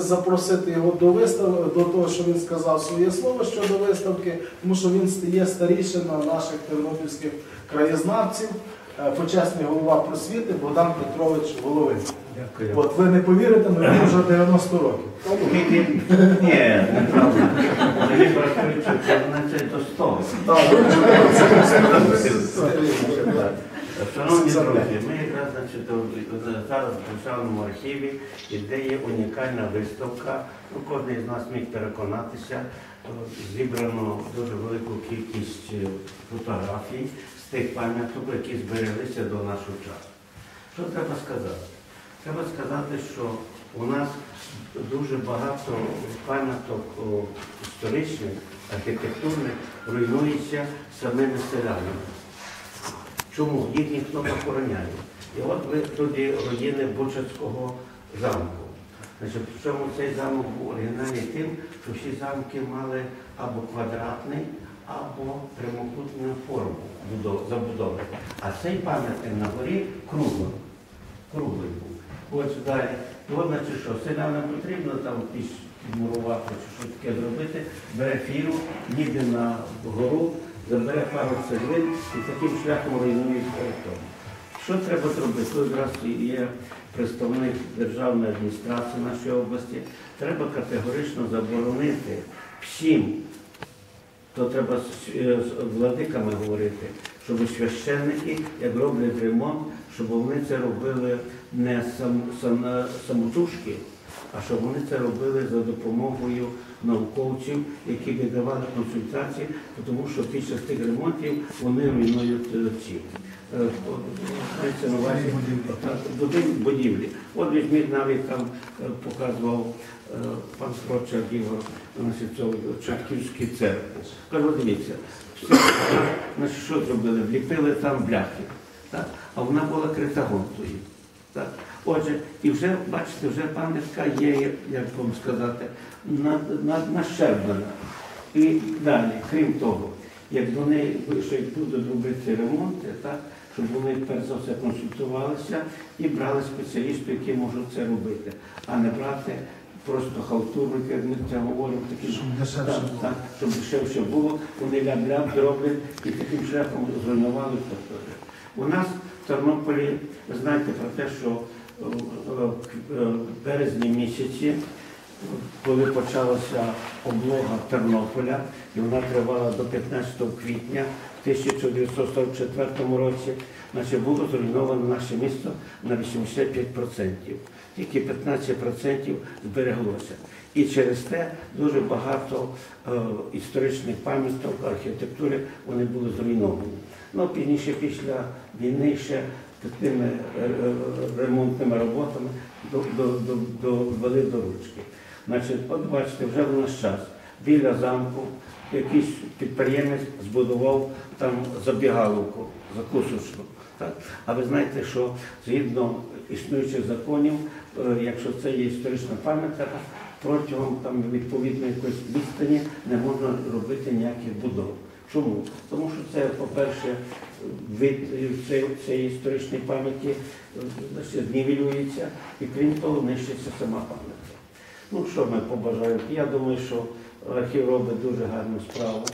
Запросити його до виставки, до того, що він сказав своє слово щодо виставки, тому що він стає старішиною наших тернопільських краєзнавців, е, почесний голова просвіти Богдан Петрович Головин. Дякую. От ви не повірите, але він вже 90 років. Ні, неправда. 14 до 100. Шановні друзі, ми якраз значить, зараз в державному архіві, де є унікальна виставка. Ну, Кожен з нас міг переконатися. Зібрано дуже велику кількість е, фотографій з тих пам'яток, які збереглися до нашого часу. Що треба сказати? Треба сказати, що у нас дуже багато пам'яток історичних, архітектурних руйнується самими селянами. Чому? Їх ніхто не охороняє. І от ви туди руїни Бучацького замку. Значить, причому цей замок був оригінальний тим, що всі замки мали або квадратний, або прямокутну форму забудови. А цей пам'ятник на горі круглий. Круглий був. Ось далі. І от, значить, що селянам потрібно там підмурувати чи щось таке зробити, бере фіру, їде на гору, забере пару цеглин і таким шляхом руйнує територію. Що треба зробити? Тут якраз є представник державної адміністрації нашої області. Треба категорично заборонити всім то треба е, з владиками говорити, щоб священники, як роблять ремонт, щоб вони це робили не сам, сам, самотужки, а щоб вони це робили за допомогою науковців, які видавали консультації, тому що під час тих ремонтів вони руйнують е, ці. е, мається на увазі будівлі. От візьміть навіть там е, показував е, пан Скорчак Ігор цю Чортківську. Кажу, дивіться, все, значить, що зробили? Вліпили там бляхи, так? а вона була критагонтою. Так? Отже, і вже, бачите, вже пам'ятка є, як вам сказати, над- І далі, крім того, як вони що як будуть робити ремонти, так, щоб вони перш за все консультувалися і брали спеціалістів, які можуть це робити, а не брати просто халтурники, як ми це говоримо, такі Щоб дешевше так, було. так, щоб дешевше було, вони ляп-ляп зроблять і таким шляхом зруйнували територію. У нас в Тернополі, ви знаєте про те, що в березні місяці, коли почалася облога Тернополя, і вона тривала до 15 квітня 1944 році, значить, було зруйновано наше місто на 85%. Тільки 15% збереглося. І через те дуже багато е, історичних пам'яток, архітектури вони були зруйновані. Ну, пізніше після війни ще такими е, е, ремонтними роботами до- до- до- довели до ручки. Значить, от бачите, вже в наш час біля замку якийсь підприємець збудував там забігаловку, закусочну. Так? А ви знаєте, що згідно існуючих законів, е, якщо це є історична пам'ятка, протягом відповідної якоїсь відстані не можна робити ніяких будов. Чому? Тому що це, по-перше, вид цієї, історичної пам'яті е, знівелюється, і крім того, нищиться сама пам'ятка. Ну що ми побажаємо? Я думаю, що архів робить дуже гарну справу.